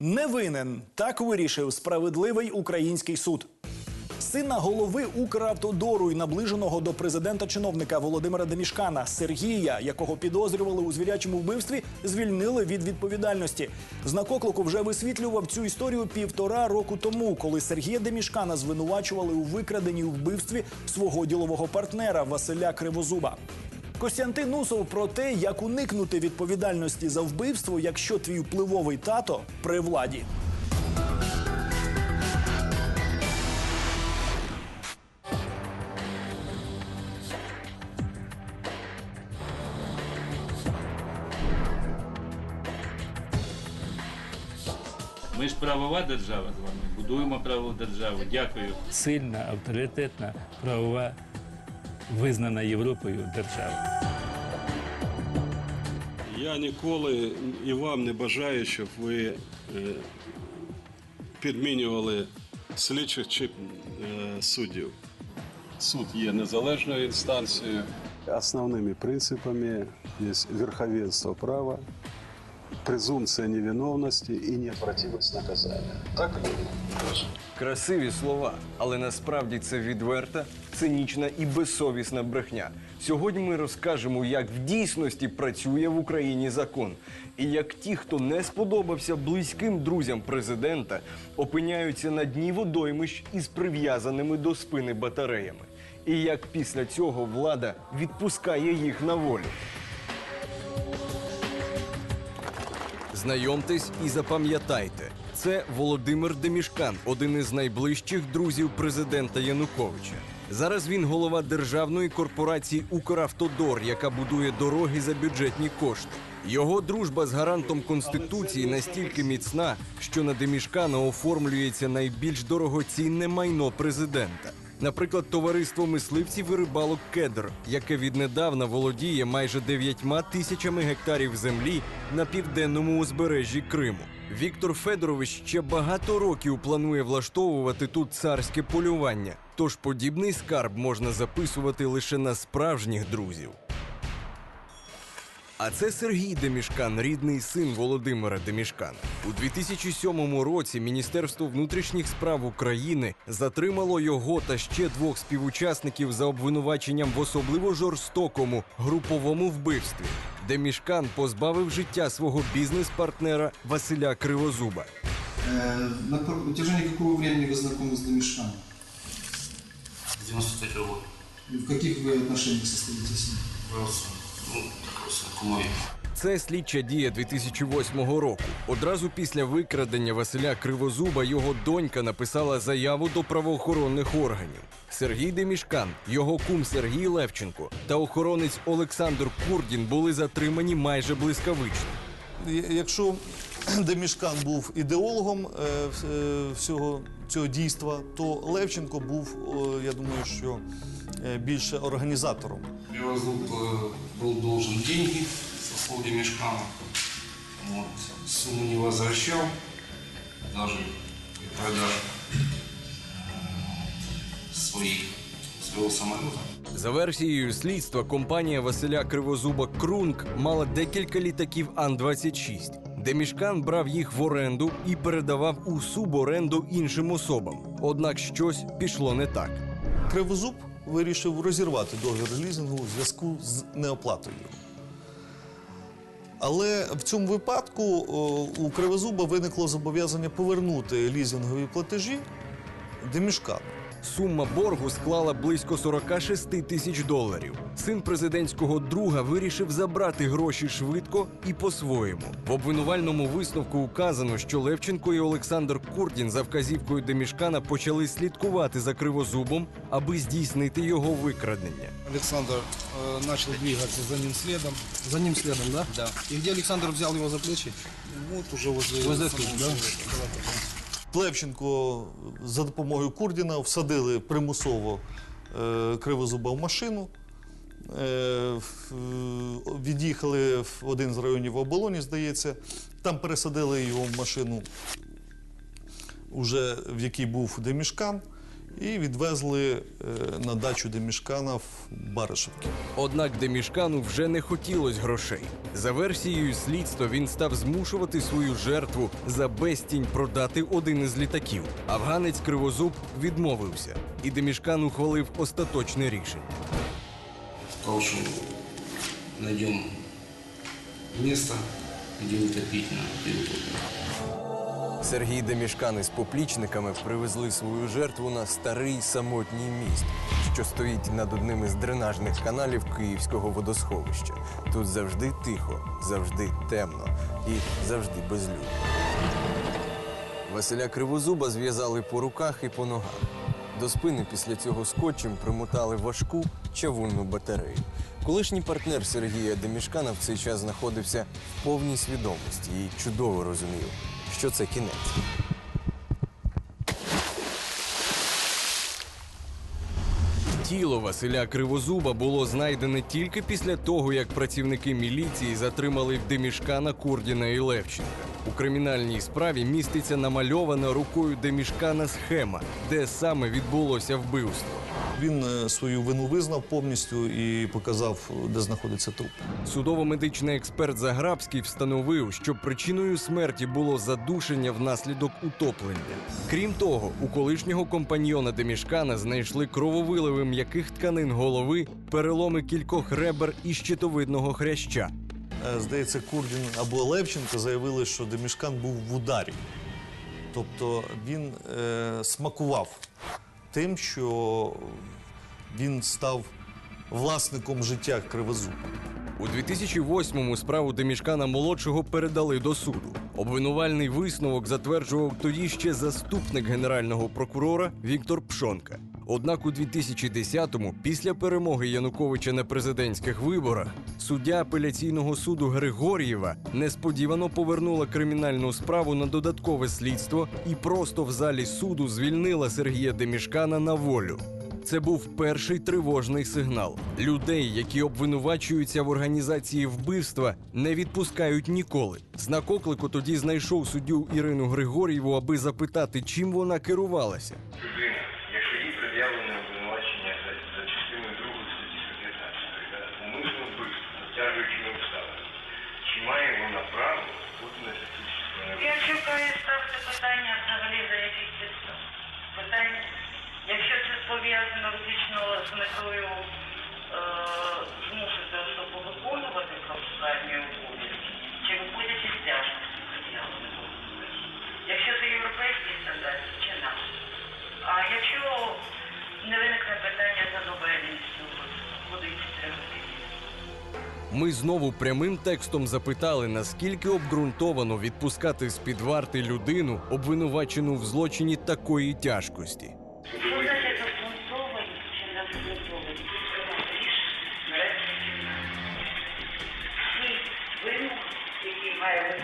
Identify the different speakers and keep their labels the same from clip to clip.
Speaker 1: Не винен. Так вирішив справедливий український суд. Сина голови Укравтодору і наближеного до президента чиновника Володимира Демішкана Сергія, якого підозрювали у звірячому вбивстві, звільнили від відповідальності. Знак оклику вже висвітлював цю історію півтора року тому, коли Сергія Демішкана звинувачували у викраденні вбивстві свого ділового партнера Василя Кривозуба. Костянтин Усов про те, як уникнути відповідальності за вбивство, якщо твій впливовий тато при владі.
Speaker 2: Ми ж правова держава з вами. Будуємо правову державу. Дякую.
Speaker 3: сильна, авторитетна, правова, визнана Європою держава.
Speaker 4: Я ніколи і вам не бажаю, щоб ви е, підмінювали слідчих чи е, суддів. Суд є незалежною інстанцією. Основними принципами є верховенство права, презумпція невиновності і необратимость наказання. Так
Speaker 5: Красиві слова, але насправді це відверта, цинічна і безсовісна брехня. Сьогодні ми розкажемо, як в дійсності працює в Україні закон, і як ті, хто не сподобався близьким друзям президента, опиняються на дні водоймищ із прив'язаними до спини батареями. І як після цього влада відпускає їх на волю. Знайомтесь і запам'ятайте. Це Володимир Демішкан, один із найближчих друзів президента Януковича. Зараз він голова державної корпорації Укравтодор, яка будує дороги за бюджетні кошти. Його дружба з гарантом конституції настільки міцна, що на Демішкана оформлюється найбільш дорогоцінне майно президента. Наприклад, товариство мисливців і рибалок Кедр, яке віднедавна володіє майже 9 тисячами гектарів землі на південному узбережжі Криму. Віктор Федорович ще багато років планує влаштовувати тут царське полювання. Тож подібний скарб можна записувати лише на справжніх друзів. А це Сергій Демішкан, рідний син Володимира Демішкана. У 2007 році Міністерство внутрішніх справ України затримало його та ще двох співучасників за обвинуваченням в особливо жорстокому груповому вбивстві. Демішкан позбавив життя свого бізнес-партнера Василя Кривозуба.
Speaker 6: Э, На протяжении какого времени вы знакомы с Домишаном?
Speaker 7: 93 год.
Speaker 6: И В каких вы отношениях состоите с ним?
Speaker 7: Просто,
Speaker 5: Це слідча дія 2008 року. Одразу після викрадення Василя Кривозуба його донька написала заяву до правоохоронних органів. Сергій Демішкан, його кум Сергій Левченко та охоронець Олександр Курдін були затримані майже блискавично.
Speaker 8: Якщо Демішкан був ідеологом е, е, всього цього дійства, то Левченко був, я думаю, що більше організатором.
Speaker 7: Привозук э, был должен деньги со слов Демешкана. Вот. Сумму не возвращал, даже при продаже э, своих, своего самолета.
Speaker 5: За версією слідства, компанія Василя Кривозуба Крунг мала декілька літаків Ан-26. Демішкан брав їх в оренду і передавав у суборенду іншим особам. Однак щось пішло не так.
Speaker 8: Кривозуб вирішив розірвати договір лізингу у зв'язку з неоплатою. Але в цьому випадку у Кривозуба виникло зобов'язання повернути лізингові платежі Демішкану.
Speaker 5: Сума боргу склала близько 46 тисяч доларів. Син президентського друга вирішив забрати гроші швидко і по-своєму. В обвинувальному висновку указано, що Левченко і Олександр Курдін за вказівкою Демішкана почали слідкувати за кривозубом, аби здійснити його викрадення.
Speaker 9: Александр э, начал двигаться за ним следом. За ним следом, да? Да. И где Александр взял его за плечи? Вот уже возле... Возле да?
Speaker 8: Левченко за допомогою Курдіна всадили примусово е, Кривозуба в машину. Е, від'їхали в один з районів оболоні, здається. Там пересадили його в машину, уже в якій був Демішкан. І відвезли е, на дачу Демішкана в Баришевки.
Speaker 5: Однак Демішкану вже не хотілось грошей. За версією слідства він став змушувати свою жертву за безцінь продати один із літаків. Афганець Кривозуб відмовився, і Демішкан ухвалив остаточне рішення.
Speaker 7: Сказал, что найдем место, где утопить на переутопе.
Speaker 5: Сергій Демішкан із поплічниками привезли свою жертву на старий самотній міст, що стоїть над одним із дренажних каналів Київського водосховища. Тут завжди тихо, завжди темно і завжди безлюдно. Василя Кривозуба зв'язали по руках і по ногах. До спини після цього скотчем примотали важку чавунну батарею. Колишній партнер Сергія Демішкана в цей час знаходився в повній свідомості і чудово розумів, що це кінець. Тіло Василя Кривозуба було знайдене тільки після того, як працівники міліції затримали в Демішкана, Курдіна і Левченка. У кримінальній справі міститься намальована рукою Демішкана схема, де саме відбулося вбивство.
Speaker 8: Він е, свою вину визнав повністю і показав, де знаходиться труп.
Speaker 5: Судово-медичний експерт Заграбський встановив, що причиною смерті було задушення внаслідок утоплення. Крім того, у колишнього компаньйона Демішкана знайшли крововиливи м'яких тканин голови, переломи кількох ребер і щитовидного хряща.
Speaker 8: Е, Здається, Курдін або Левченко заявили, що Демішкан був в ударі. Тобто він е, смакував тим, що він став власником життя Кривозуба.
Speaker 5: У 2008-му справу Демішкана молодшого передали до суду. Обвинувальний висновок затверджував тоді ще заступник генерального прокурора Віктор Пшонка. Однак у 2010-му, після перемоги Януковича на президентських виборах, суддя апеляційного суду Григор'єва несподівано повернула кримінальну справу на додаткове слідство і просто в залі суду звільнила Сергія Демішкана на волю. Це був перший тривожний сигнал. Людей, які обвинувачуються в організації вбивства, не відпускають ніколи. Знак оклику тоді знайшов суддю Ірину Григор'єву, аби запитати, чим вона керувалася.
Speaker 10: Питання взагалі за підстав. Питання, якщо це пов'язано виключно з метою е,
Speaker 5: Ми знову прямим текстом запитали, наскільки обґрунтовано відпускати з під варти людину, обвинувачену в злочині такої тяжкості.
Speaker 10: Які має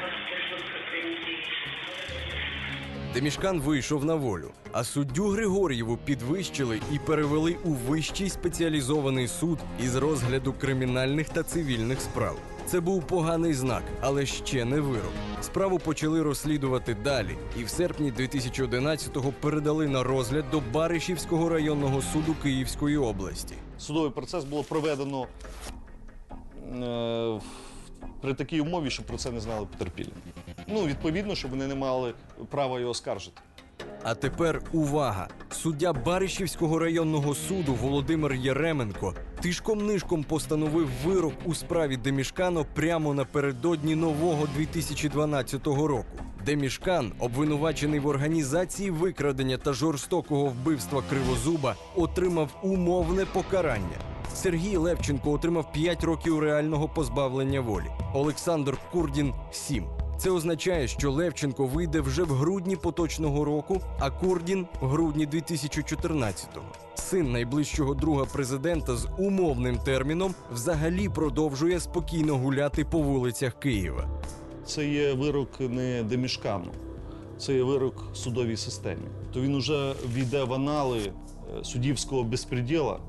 Speaker 5: Демішкан вийшов на волю, а суддю Григор'єву підвищили і перевели у вищий спеціалізований суд із розгляду кримінальних та цивільних справ. Це був поганий знак, але ще не вирок. Справу почали розслідувати далі, і в серпні 2011-го передали на розгляд до Баришівського районного суду Київської області.
Speaker 8: Судовий процес було проведено е, при такій умові, що про це не знали потерпілі. Ну, відповідно, щоб вони не мали права його скаржити.
Speaker 5: А тепер увага! Суддя Баришівського районного суду Володимир Єременко тишком-нишком постановив вирок у справі Демішкано прямо напередодні нового 2012 року. Демішкан, обвинувачений в організації викрадення та жорстокого вбивства Кривозуба, отримав умовне покарання. Сергій Левченко отримав 5 років реального позбавлення волі. Олександр Курдін 7. Це означає, що Левченко вийде вже в грудні поточного року, а Курдін в грудні 2014-го. Син найближчого друга президента з умовним терміном взагалі продовжує спокійно гуляти по вулицях Києва.
Speaker 8: Це є вирок не Демішкану, це є вирок судовій системі. То він уже війде в анали е, суддівського безпреділа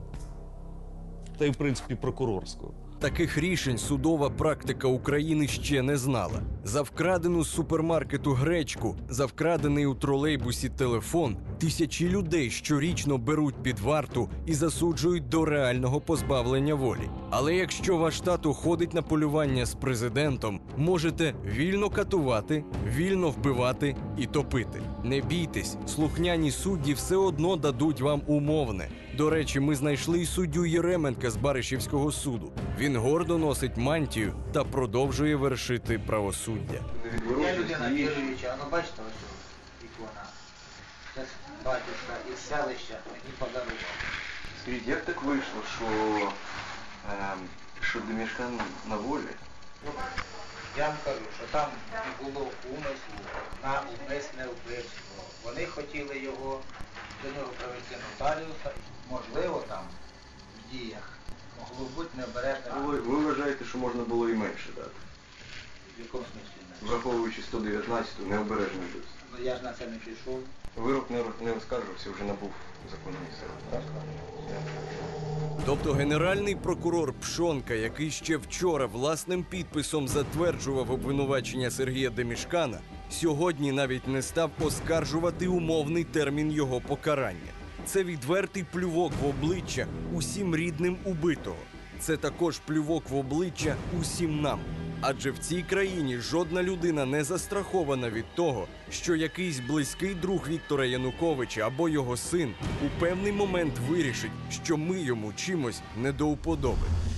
Speaker 8: та й, в принципі, прокурорського.
Speaker 5: Таких рішень судова практика України ще не знала. За вкрадену з супермаркету гречку, за вкрадений у тролейбусі телефон, тисячі людей щорічно беруть під варту і засуджують до реального позбавлення волі. Але якщо ваш тато ходить на полювання з президентом, можете вільно катувати, вільно вбивати і топити. Не бійтесь, слухняні судді все одно дадуть вам умовне. До речі, ми знайшли й суддю Єременка з Баришівського суду. Він гордо носить мантію та продовжує вершити правосуддя.
Speaker 11: Я людина віруюча, ну бачите, ось ікона. Це батюшка із селища мені подарував.
Speaker 12: Скажіть, як так вийшло, що, ем, що Демішкан на волі?
Speaker 11: Ну, Я вам кажу, що там не було умислу на умисне вбивство. Вони хотіли його, до нього привести нотаріуса. Можливо, там в діях могло бути необережне.
Speaker 12: Ви, ви вважаєте, що можна було і менше дати,
Speaker 11: В якому смислі не?
Speaker 12: враховуючи 119-ту необережне вбивство.
Speaker 11: Ну я ж на це не пішов.
Speaker 12: Вирок не, не оскаржився, вже набув законної сили. Так?
Speaker 5: Тобто генеральний прокурор Пшонка, який ще вчора власним підписом затверджував обвинувачення Сергія Демішкана, сьогодні навіть не став оскаржувати умовний термін його покарання. Це відвертий плювок в обличчя усім рідним убитого. Це також плювок в обличчя усім нам. Адже в цій країні жодна людина не застрахована від того, що якийсь близький друг Віктора Януковича або його син у певний момент вирішить, що ми йому чимось не до вподоби.